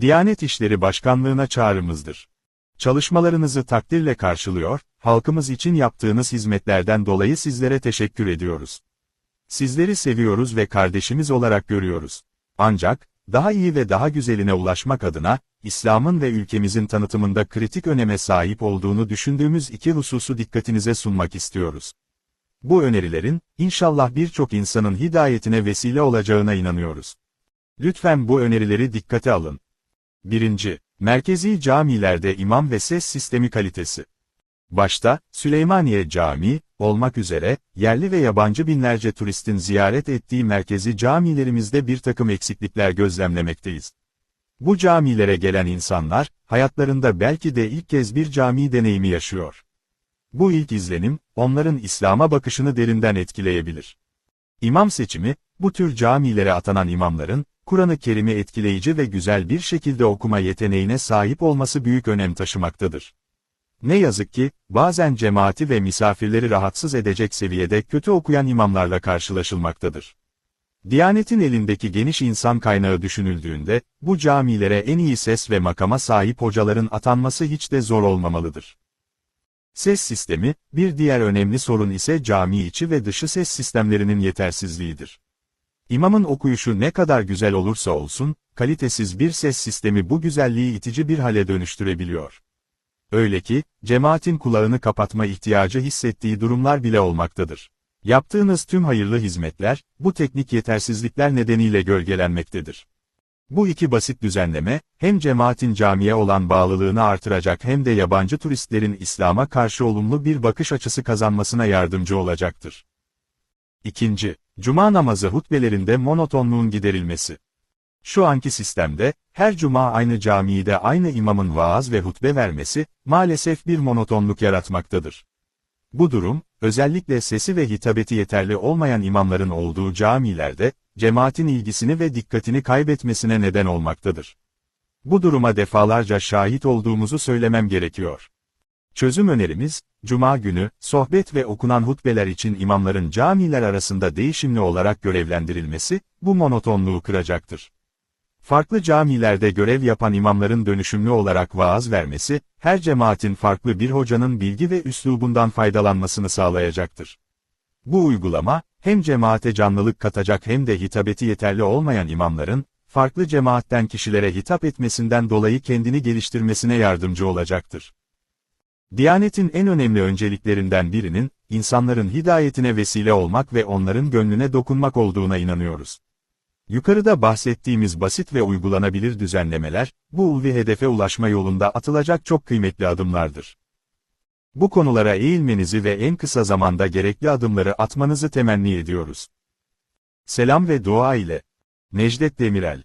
Diyanet İşleri Başkanlığına çağrımızdır. Çalışmalarınızı takdirle karşılıyor, halkımız için yaptığınız hizmetlerden dolayı sizlere teşekkür ediyoruz. Sizleri seviyoruz ve kardeşimiz olarak görüyoruz. Ancak, daha iyi ve daha güzeline ulaşmak adına, İslam'ın ve ülkemizin tanıtımında kritik öneme sahip olduğunu düşündüğümüz iki hususu dikkatinize sunmak istiyoruz. Bu önerilerin, inşallah birçok insanın hidayetine vesile olacağına inanıyoruz. Lütfen bu önerileri dikkate alın. 1. Merkezi camilerde imam ve ses sistemi kalitesi. Başta, Süleymaniye Camii, olmak üzere, yerli ve yabancı binlerce turistin ziyaret ettiği merkezi camilerimizde bir takım eksiklikler gözlemlemekteyiz. Bu camilere gelen insanlar, hayatlarında belki de ilk kez bir cami deneyimi yaşıyor. Bu ilk izlenim, onların İslam'a bakışını derinden etkileyebilir. İmam seçimi, bu tür camilere atanan imamların, Kur'an-ı Kerim'i etkileyici ve güzel bir şekilde okuma yeteneğine sahip olması büyük önem taşımaktadır. Ne yazık ki, bazen cemaati ve misafirleri rahatsız edecek seviyede kötü okuyan imamlarla karşılaşılmaktadır. Diyanetin elindeki geniş insan kaynağı düşünüldüğünde, bu camilere en iyi ses ve makama sahip hocaların atanması hiç de zor olmamalıdır. Ses sistemi, bir diğer önemli sorun ise cami içi ve dışı ses sistemlerinin yetersizliğidir. İmamın okuyuşu ne kadar güzel olursa olsun, kalitesiz bir ses sistemi bu güzelliği itici bir hale dönüştürebiliyor. Öyle ki, cemaatin kulağını kapatma ihtiyacı hissettiği durumlar bile olmaktadır. Yaptığınız tüm hayırlı hizmetler, bu teknik yetersizlikler nedeniyle gölgelenmektedir. Bu iki basit düzenleme, hem cemaatin camiye olan bağlılığını artıracak hem de yabancı turistlerin İslam'a karşı olumlu bir bakış açısı kazanmasına yardımcı olacaktır. İkinci, Cuma namazı hutbelerinde monotonluğun giderilmesi. Şu anki sistemde, her cuma aynı camide aynı imamın vaaz ve hutbe vermesi, maalesef bir monotonluk yaratmaktadır. Bu durum, özellikle sesi ve hitabeti yeterli olmayan imamların olduğu camilerde, cemaatin ilgisini ve dikkatini kaybetmesine neden olmaktadır. Bu duruma defalarca şahit olduğumuzu söylemem gerekiyor. Çözüm önerimiz, Cuma günü, sohbet ve okunan hutbeler için imamların camiler arasında değişimli olarak görevlendirilmesi, bu monotonluğu kıracaktır. Farklı camilerde görev yapan imamların dönüşümlü olarak vaaz vermesi, her cemaatin farklı bir hocanın bilgi ve üslubundan faydalanmasını sağlayacaktır. Bu uygulama, hem cemaate canlılık katacak hem de hitabeti yeterli olmayan imamların, farklı cemaatten kişilere hitap etmesinden dolayı kendini geliştirmesine yardımcı olacaktır. Diyanetin en önemli önceliklerinden birinin, insanların hidayetine vesile olmak ve onların gönlüne dokunmak olduğuna inanıyoruz. Yukarıda bahsettiğimiz basit ve uygulanabilir düzenlemeler, bu ulvi hedefe ulaşma yolunda atılacak çok kıymetli adımlardır. Bu konulara eğilmenizi ve en kısa zamanda gerekli adımları atmanızı temenni ediyoruz. Selam ve dua ile. Necdet Demirel